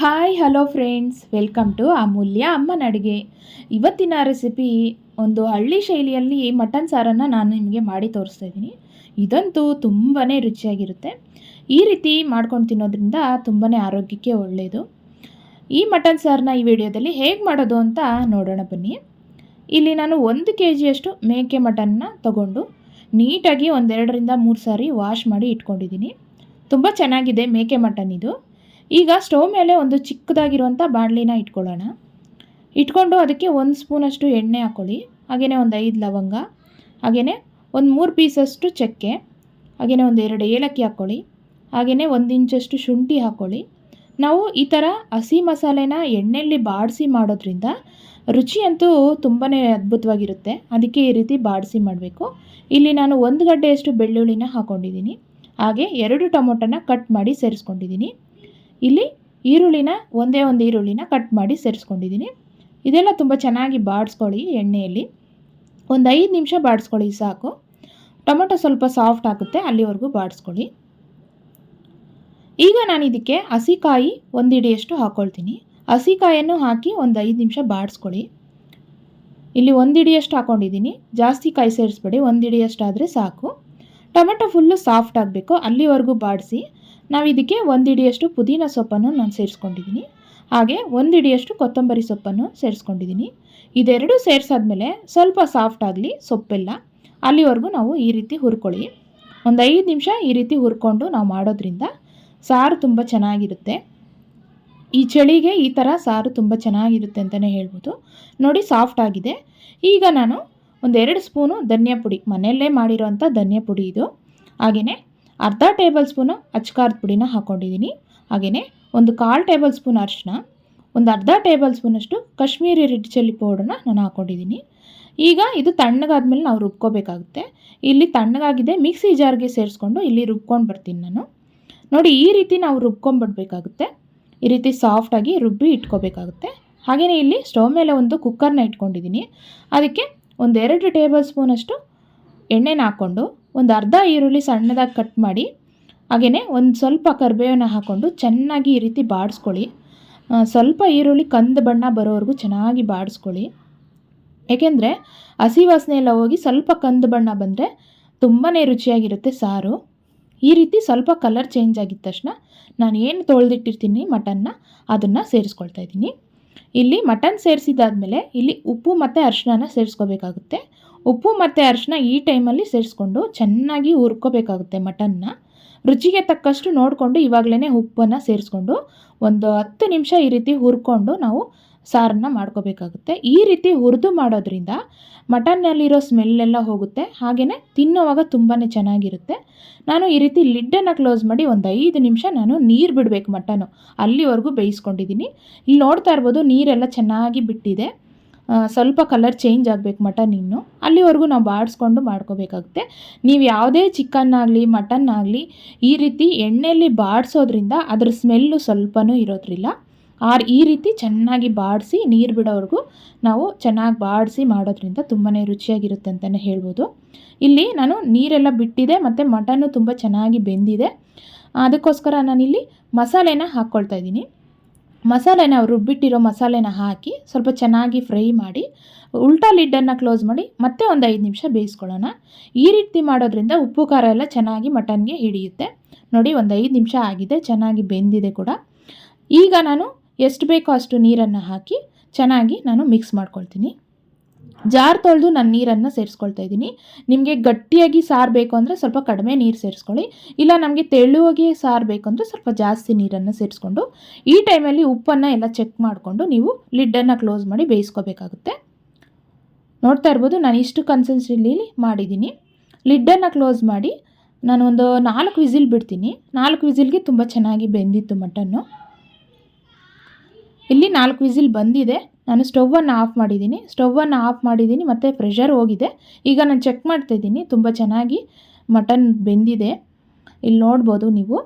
Hi hello friends welcome to Amulya ಅಮ್ಮನ ಅಡುಗೆ ಇವತ್ತಿನ ರೆಸಿಪಿ ಒಂದು ಹಳ್ಳಿ ಶೈಲಿಯಲ್ಲಿ ಮಟನ್ ಸಾರನ್ನು ನಾನು ನಿಮಗೆ ಮಾಡಿ ತೋರಿಸ್ತಾ ಇದ್ದೀನಿ. ಇದಂತೂ ತುಂಬಾ ರುಚಿಯಾಗಿರುತ್ತೆ. ಈ ರೀತಿ ಮಾಡ್ಕೊಂಡು ತಿನ್ನೋದ್ರಿಂದ ತುಂಬಾ ಆರೋಗ್ಯಕ್ಕೆ ಒಳ್ಳೆಯದು ಈ ಮಟನ್ ಸಾರನ್ನ ಈ ವಿಡಿಯೋದಲ್ಲಿ ಹೇಗೆ ಮಾಡೋದು ಅಂತ ನೋಡೋಣ ಬನ್ನಿ. ಇಲ್ಲಿ ನಾನು ಒಂದು ಕೆ ಜಿಯಷ್ಟು ಮೇಕೆ ಮಟನ್ನ ತಗೊಂಡು ನೀಟಾಗಿ ಒಂದೆರಡರಿಂದ ಮೂರು ಸಾರಿ ವಾಶ್ ಮಾಡಿ ಇಟ್ಕೊಂಡಿದ್ದೀನಿ. ತುಂಬ ಚೆನ್ನಾಗಿದೆ ಮೇಕೆ ಮಟನ್ ಇದು. ಈಗ ಸ್ಟವ್ ಮೇಲೆ ಒಂದು ಚಿಕ್ಕದಾಗಿರುವಂಥ ಬಾಣಲಿನ ಇಟ್ಕೊಳ್ಳೋಣ. ಇಟ್ಕೊಂಡು ಅದಕ್ಕೆ ಒಂದು ಸ್ಪೂನಷ್ಟು ಎಣ್ಣೆ ಹಾಕ್ಕೊಳ್ಳಿ. ಹಾಗೆಯೇ ಒಂದು ಐದು ಲವಂಗ ಹಾಗೆಯೇ ಒಂದು ಮೂರು ಪೀಸಷ್ಟು ಚಕ್ಕೆ ಹಾಗೆಯೇ ಒಂದು ಎರಡು ಏಲಕ್ಕಿ ಹಾಕ್ಕೊಳ್ಳಿ. ಹಾಗೆಯೇ ಒಂದು ಇಂಚಷ್ಟು ಶುಂಠಿ ಹಾಕ್ಕೊಳ್ಳಿ. ನಾವು ಈ ಥರ ಹಸಿ ಮಸಾಲೆನ ಎಣ್ಣೆಯಲ್ಲಿ ಬಾಡಿಸಿ ಮಾಡೋದ್ರಿಂದ ರುಚಿಯಂತೂ ತುಂಬಾ ಅದ್ಭುತವಾಗಿರುತ್ತೆ. ಅದಕ್ಕೆ ಈ ರೀತಿ ಬಾಡಿಸಿ ಮಾಡಬೇಕು. ಇಲ್ಲಿ ನಾನು ಒಂದು ಗಡ್ಡೆಯಷ್ಟು ಬೆಳ್ಳುಳ್ಳಿನ ಹಾಕ್ಕೊಂಡಿದ್ದೀನಿ ಹಾಗೆ ಎರಡು ಟೊಮೊಟೊನ ಕಟ್ ಮಾಡಿ ಸೇರಿಸ್ಕೊಂಡಿದ್ದೀನಿ. ಇಲ್ಲಿ ಈರುಳ್ಳಿನ ಒಂದೇ ಒಂದು ಈರುಳ್ಳಿನ ಕಟ್ ಮಾಡಿ ಸೇರಿಸ್ಕೊಂಡಿದ್ದೀನಿ. ಇದೆಲ್ಲ ತುಂಬ ಚೆನ್ನಾಗಿ ಬಾಡಿಸ್ಕೊಳ್ಳಿ ಎಣ್ಣೆಯಲ್ಲಿ. ಒಂದು ಐದು ನಿಮಿಷ ಬಾಡಿಸ್ಕೊಳ್ಳಿ ಸಾಕು. ಟೊಮೊಟೊ ಸ್ವಲ್ಪ ಸಾಫ್ಟ್ ಆಗುತ್ತೆ, ಅಲ್ಲಿವರೆಗೂ ಬಾಡಿಸ್ಕೊಳ್ಳಿ. ಈಗ ನಾನು ಇದಕ್ಕೆ ಹಸಿಕಾಯಿ ಒಂದಿಡಿಯಷ್ಟು ಹಾಕ್ಕೊಳ್ತೀನಿ ಹಸಿಕಾಯನ್ನು ಹಾಕಿ ಒಂದು ಐದು ನಿಮಿಷ ಬಾಡಿಸ್ಕೊಳ್ಳಿ. ಇಲ್ಲಿ ಒಂದಿಡಿಯಷ್ಟು ಹಾಕ್ಕೊಂಡಿದ್ದೀನಿ ಜಾಸ್ತಿ ಕಾಯಿ ಸೇರಿಸ್ಬೇಡಿ ಒಂದಿಡಿಯಷ್ಟಾದರೆ ಸಾಕು. ಟೊಮೆಟೊ ಫುಲ್ಲು ಸಾಫ್ಟ್ ಆಗಬೇಕು, ಅಲ್ಲಿವರೆಗೂ ಬಾಡಿಸಿ. ನಾವು ಇದಕ್ಕೆ ಒಂದು ಹಿಡಿಯಷ್ಟು ಪುದೀನ ಸೊಪ್ಪನ್ನು ನಾನು ಸೇರಿಸ್ಕೊಂಡಿದ್ದೀನಿ ಹಾಗೆ ಒಂದು ಹಿಡಿಯಷ್ಟು ಕೊತ್ತಂಬರಿ ಸೊಪ್ಪನ್ನು ಸೇರಿಸ್ಕೊಂಡಿದ್ದೀನಿ ಇದೆರಡು ಸೇರಿಸಾದ್ಮೇಲೆ ಸ್ವಲ್ಪ ಸಾಫ್ಟ್ ಆಗಲಿ ಸೊಪ್ಪೆಲ್ಲ ಅಲ್ಲಿವರೆಗೂ ನಾವು ಈ ರೀತಿ ಹುರ್ಕೊಳ್ಳಿ. ಒಂದು ಐದು ನಿಮಿಷ ಈ ರೀತಿ ಹುರ್ಕೊಂಡು ನಾವು ಮಾಡೋದ್ರಿಂದ ಸಾರು ತುಂಬ ಚೆನ್ನಾಗಿರುತ್ತೆ. ಈ ಚಳಿಗೆ ಈ ಥರ ಸಾರು ತುಂಬ ಚೆನ್ನಾಗಿರುತ್ತೆ ಅಂತಲೇ ಹೇಳ್ಬೋದು. ನೋಡಿ ಸಾಫ್ಟ್ ಆಗಿದೆ. ಈಗ ನಾನು ಒಂದೆರಡು ಸ್ಪೂನು ಧನಿಯಾ ಪುಡಿ. ಮನೆಯಲ್ಲೇ ಮಾಡಿರೋಂಥ ಧನಿಯಾ ಪುಡಿ ಇದು. ಹಾಗೆಯೇ ಅರ್ಧ ಟೇಬಲ್ ಸ್ಪೂನು ಅಚ್ಕಾರದ ಪುಡಿನ ಹಾಕ್ಕೊಂಡಿದ್ದೀನಿ ಹಾಗೆಯೇ ಒಂದು ಕಾಲು ಟೇಬಲ್ ಸ್ಪೂನ್ ಅರಿಶಿನ, ಒಂದು ಅರ್ಧ ಟೇಬಲ್ ಸ್ಪೂನಷ್ಟು ಕಾಶ್ಮೀರಿ ರೆಡ್ ಚಿಲ್ಲಿ ಪೌಡರ್ನ ನಾನು ಹಾಕ್ಕೊಂಡಿದ್ದೀನಿ ಈಗ ಇದು ತಣ್ಣಗಾದ್ಮೇಲೆ ನಾವು ರುಬ್ಕೋಬೇಕಾಗುತ್ತೆ. ಇಲ್ಲಿ ತಣ್ಣಗಾಗಿದೆ, ಮಿಕ್ಸಿ ಜಾರ್ಗೆ ಸೇರಿಸ್ಕೊಂಡು ಇಲ್ಲಿ ರುಬ್ಕೊಂಡು ಬರ್ತೀನಿ ನಾನು. ನೋಡಿ, ಈ ರೀತಿ ನಾವು ರುಬ್ಕೊಂಡ್ಬಿಡ್ಬೇಕಾಗುತ್ತೆ. ಈ ರೀತಿ ಸಾಫ್ಟಾಗಿ ರುಬ್ಬಿ ಇಟ್ಕೋಬೇಕಾಗುತ್ತೆ. ಹಾಗೆಯೇ ಇಲ್ಲಿ ಸ್ಟವ್ ಮೇಲೆ ಒಂದು ಕುಕ್ಕರ್ನ ಇಟ್ಕೊಂಡಿದ್ದೀನಿ. ಅದಕ್ಕೆ ಒಂದೆರಡು ಟೇಬಲ್ ಸ್ಪೂನಷ್ಟು ಎಣ್ಣೆನ ಹಾಕ್ಕೊಂಡು ಒಂದು ಅರ್ಧ ಈರುಳ್ಳಿ ಸಣ್ಣದಾಗಿ ಕಟ್ ಮಾಡಿ ಹಾಗೆಯೇ ಒಂದು ಸ್ವಲ್ಪ ಕರಿಬೇವನ್ನ ಹಾಕ್ಕೊಂಡು ಚೆನ್ನಾಗಿ ಈ ರೀತಿ ಬಾಡಿಸ್ಕೊಳ್ಳಿ. ಸ್ವಲ್ಪ ಈರುಳ್ಳಿ ಕಂದು ಬಣ್ಣ ಬರೋವರೆಗೂ ಚೆನ್ನಾಗಿ ಬಾಡಿಸ್ಕೊಳ್ಳಿ. ಏಕೆಂದರೆ ಹಸಿ ವಾಸನೆ ಹೋಗಿ ಸ್ವಲ್ಪ ಕಂದು ಬಣ್ಣ ಬಂದರೆ ತುಂಬಾ ರುಚಿಯಾಗಿರುತ್ತೆ ಸಾರು. ಈ ರೀತಿ ಸ್ವಲ್ಪ ಕಲರ್ ಚೇಂಜ್ ಆಗಿದ ತಕ್ಷಣ ನಾನು ಏನು ತೊಳೆದಿಟ್ಟಿರ್ತೀನಿ ಮಟನ್ನ, ಅದನ್ನು ಸೇರಿಸ್ಕೊಳ್ತಾ ಇದ್ದೀನಿ. ಇಲ್ಲಿ ಮಟನ್ ಸೇರಿಸಿದಾದ್ಮೇಲೆ ಇಲ್ಲಿ ಉಪ್ಪು ಮತ್ತು ಅರಿಶಿನ ಸೇರಿಸ್ಕೋಬೇಕಾಗುತ್ತೆ. ಉಪ್ಪು ಮತ್ತು ಅರಿಶಿನ ಈ ಟೈಮಲ್ಲಿ ಸೇರಿಸ್ಕೊಂಡು ಚೆನ್ನಾಗಿ ಹುರ್ಕೋಬೇಕಾಗುತ್ತೆ ಮಟನ್ನ. ರುಚಿಗೆ ತಕ್ಕಷ್ಟು ನೋಡಿಕೊಂಡು ಇವಾಗಲೇ ಉಪ್ಪನ್ನು ಸೇರಿಸ್ಕೊಂಡು ಒಂದು ಹತ್ತು ನಿಮಿಷ ಈ ರೀತಿ ಹುರ್ಕೊಂಡು ನಾವು ಸಾರನ್ನ ಮಾಡ್ಕೋಬೇಕಾಗುತ್ತೆ. ಈ ರೀತಿ ಹುರಿದು ಮಾಡೋದ್ರಿಂದ ಮಟನ್ನಲ್ಲಿರೋ ಸ್ಮೆಲ್ಲೆಲ್ಲ ಹೋಗುತ್ತೆ. ಹಾಗೆಯೇ ತಿನ್ನೋವಾಗ ತುಂಬಾ ಚೆನ್ನಾಗಿರುತ್ತೆ. ನಾನು ಈ ರೀತಿ ಲಿಡ್ಡನ್ನು ಕ್ಲೋಸ್ ಮಾಡಿ ಒಂದು ಐದು ನಿಮಿಷ ನಾನು ನೀರು ಬಿಡಬೇಕು ಮಟನ್ನು. ಅಲ್ಲಿವರೆಗೂ ಬೇಯಿಸ್ಕೊಂಡಿದ್ದೀನಿ. ಇಲ್ಲಿ ನೋಡ್ತಾ ಇರ್ಬೋದು ನೀರೆಲ್ಲ ಚೆನ್ನಾಗಿ ಬಿಟ್ಟಿದೆ. ಸ್ವಲ್ಪ ಕಲರ್ ಚೇಂಜ್ ಆಗಬೇಕು ಮಟನ್ ಇನ್ನು. ಅಲ್ಲಿವರೆಗೂ ನಾವು ಬಾಡಿಸ್ಕೊಂಡು ಮಾಡ್ಕೋಬೇಕಾಗುತ್ತೆ. ನೀವು ಯಾವುದೇ ಚಿಕನ್ ಆಗಲಿ ಮಟನ್ ಆಗಲಿ ಈ ರೀತಿ ಎಣ್ಣೆಯಲ್ಲಿ ಬಾಡಿಸೋದ್ರಿಂದ ಅದ್ರ ಸ್ಮೆಲ್ಲು ಸ್ವಲ್ಪನೂ ಇರೋದ್ರಿಲ್ಲ. ಆರ್ ಈ ರೀತಿ ಚೆನ್ನಾಗಿ ಬಾಡಿಸಿ ನೀರು ಬಿಡೋವರೆಗೂ ನಾವು ಚೆನ್ನಾಗಿ ಬಾಡಿಸಿ ಮಾಡೋದ್ರಿಂದ ತುಂಬಾ ರುಚಿಯಾಗಿರುತ್ತೆ ಅಂತಲೇ ಹೇಳ್ಬೋದು. ಇಲ್ಲಿ ನಾನು ನೀರೆಲ್ಲ ಬಿಟ್ಟಿದೆ, ಮತ್ತು ಮಟನ್ನು ತುಂಬ ಚೆನ್ನಾಗಿ ಬೆಂದಿದೆ. ಅದಕ್ಕೋಸ್ಕರ ನಾನಿಲ್ಲಿ ಮಸಾಲೆನ ಹಾಕ್ಕೊಳ್ತಾ ಇದ್ದೀನಿ. ಮಸಾಲೆನ ರುಬ್ಬಿಟ್ಟಿರೋ ಮಸಾಲೆನ ಹಾಕಿ ಸ್ವಲ್ಪ ಚೆನ್ನಾಗಿ ಫ್ರೈ ಮಾಡಿ, ಉಲ್ಟಾ ಲಿಡ್ಡನ್ನು ಕ್ಲೋಸ್ ಮಾಡಿ ಮತ್ತೆ ಒಂದು ಐದು ನಿಮಿಷ ಬೇಯಿಸ್ಕೊಳ್ಳೋಣ. ಈ ರೀತಿ ಮಾಡೋದ್ರಿಂದ ಉಪ್ಪು, ಖಾರ ಎಲ್ಲ ಚೆನ್ನಾಗಿ ಮಟನ್ಗೆ ಹಿಡಿಯುತ್ತೆ. ನೋಡಿ ಒಂದು ಐದು ನಿಮಿಷ ಆಗಿದೆ, ಚೆನ್ನಾಗಿ ಬೆಂದಿದೆ ಕೂಡ. ಈಗ ನಾನು ಎಷ್ಟು ಬೇಕೋ ಅಷ್ಟು ನೀರನ್ನು ಹಾಕಿ ಚೆನ್ನಾಗಿ ನಾನು ಮಿಕ್ಸ್ ಮಾಡ್ಕೊಳ್ತೀನಿ. ಜಾರ್ ತೊಳೆದು ನಾನು ನೀರನ್ನು ಸೇರಿಸ್ಕೊಳ್ತಾ ಇದ್ದೀನಿ. ನಿಮಗೆ ಗಟ್ಟಿಯಾಗಿ ಸಾರು ಬೇಕು ಅಂದರೆ ಸ್ವಲ್ಪ ಕಡಿಮೆ ನೀರು ಸೇರಿಸ್ಕೊಳ್ಳಿ. ಇಲ್ಲ ನಮಗೆ ತೆಳುವಾಗಿ ಸಾರು ಬೇಕು ಅಂದರೆ ಸ್ವಲ್ಪ ಜಾಸ್ತಿ ನೀರನ್ನು ಸೇರಿಸ್ಕೊಂಡು, ಈ ಟೈಮಲ್ಲಿ ಉಪ್ಪನ್ನು ಎಲ್ಲ ಚೆಕ್ ಮಾಡಿಕೊಂಡು ನೀವು ಲಿಡ್ಡನ್ನು ಕ್ಲೋಸ್ ಮಾಡಿ ಬೇಯಿಸ್ಕೋಬೇಕಾಗುತ್ತೆ. ನೋಡ್ತಾ ಇರ್ಬೋದು ನಾನು ಇಷ್ಟು ಕನ್ಸಿಸ್ಟೆನ್ಸಿಲಿ ಮಾಡಿದ್ದೀನಿ. ಲಿಡ್ಡನ್ನು ಕ್ಲೋಸ್ ಮಾಡಿ ನಾನು ಒಂದು ನಾಲ್ಕು ವಿಸಿಲ್ ಬಿಡ್ತೀನಿ. ನಾಲ್ಕು ವಿಸಿಲ್ಗೆ ತುಂಬ ಚೆನ್ನಾಗಿ ಬೆಂದಿತ್ತು ಮಟನ್ನು ಇಲ್ಲಿ ನಾಲ್ಕು ವಿಸಿಲ್ ಬಂದಿದೆ. ನಾನು ಸ್ಟೌವನ್ನು ಆಫ್ ಮಾಡಿದ್ದೀನಿ. ಸ್ಟೌವನ್ನು ಆಫ್ ಮಾಡಿದ್ದೀನಿ ಮತ್ತು ಪ್ರೆಷರ್ ಹೋಗಿದೆ. ಈಗ ನಾನು ಚೆಕ್ ಮಾಡ್ತಾಯಿದ್ದೀನಿ ತುಂಬ ಚೆನ್ನಾಗಿ ಮಟನ್ ಬೆಂದಿದೆ. ಇಲ್ಲಿ ನೋಡ್ಬೋದು ನೀವು.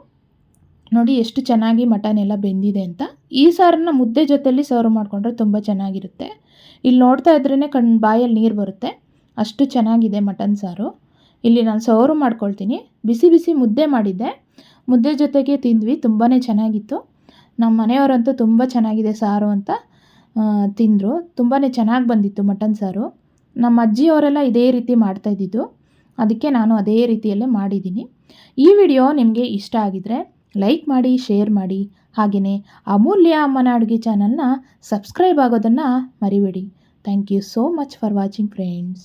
ನೋಡಿ ಎಷ್ಟು ಚೆನ್ನಾಗಿ ಮಟನ್ ಎಲ್ಲ ಬೆಂದಿದೆ ಅಂತ. ಈ ಸಾರನ್ನ ಮುದ್ದೆ ಜೊತೆಯಲ್ಲಿ ಸರ್ವ್ ಮಾಡಿಕೊಂಡ್ರೆ ತುಂಬ ಚೆನ್ನಾಗಿರುತ್ತೆ. ಇಲ್ಲಿ ನೋಡ್ತಾ ಇದ್ರೇ ಕಣ್ ಬಾಯಲ್ಲಿ ನೀರು ಬರುತ್ತೆ. ಅಷ್ಟು ಚೆನ್ನಾಗಿದೆ ಮಟನ್ ಸಾರು. ಇಲ್ಲಿ ನಾನು ಸರ್ವ್ ಮಾಡ್ಕೊಳ್ತೀನಿ. ಬಿಸಿ ಬಿಸಿ ಮುದ್ದೆ ಮಾಡಿದ್ದೆ. ಮುದ್ದೆ ಜೊತೆಗೆ ತಿಂದ್ವಿ. ತುಂಬಾ ಚೆನ್ನಾಗಿತ್ತು. ನಮ್ಮ ಮನೆಯವರಂತೂ ತುಂಬ ಚೆನ್ನಾಗಿದೆ ಸಾರು ಅಂತ ತಿಂದರು. ತುಂಬಾ ಚೆನ್ನಾಗಿ ಬಂದಿತ್ತು ಮಟನ್ ಸಾರು. ನಮ್ಮ ಅಜ್ಜಿಯವರೆಲ್ಲ ಇದೇ ರೀತಿ ಮಾಡ್ತಾಯಿದ್ದಿದ್ದು ಅದಕ್ಕೆ ನಾನು ಅದೇ ರೀತಿಯಲ್ಲೇ ಮಾಡಿದ್ದೀನಿ. ಈ ವಿಡಿಯೋ ನಿಮಗೆ ಇಷ್ಟ ಆಗಿದರೆ ಲೈಕ್ ಮಾಡಿ, ಶೇರ್ ಮಾಡಿ. ಹಾಗೆಯೇ ಅಮೂಲ್ಯ ಅಮ್ಮನ ಅಡುಗೆ ಚಾನಲ್ನ ಸಬ್ಸ್ಕ್ರೈಬ್ ಆಗೋದನ್ನು ಮರಿಬೇಡಿ. Thank you so much for watching friends.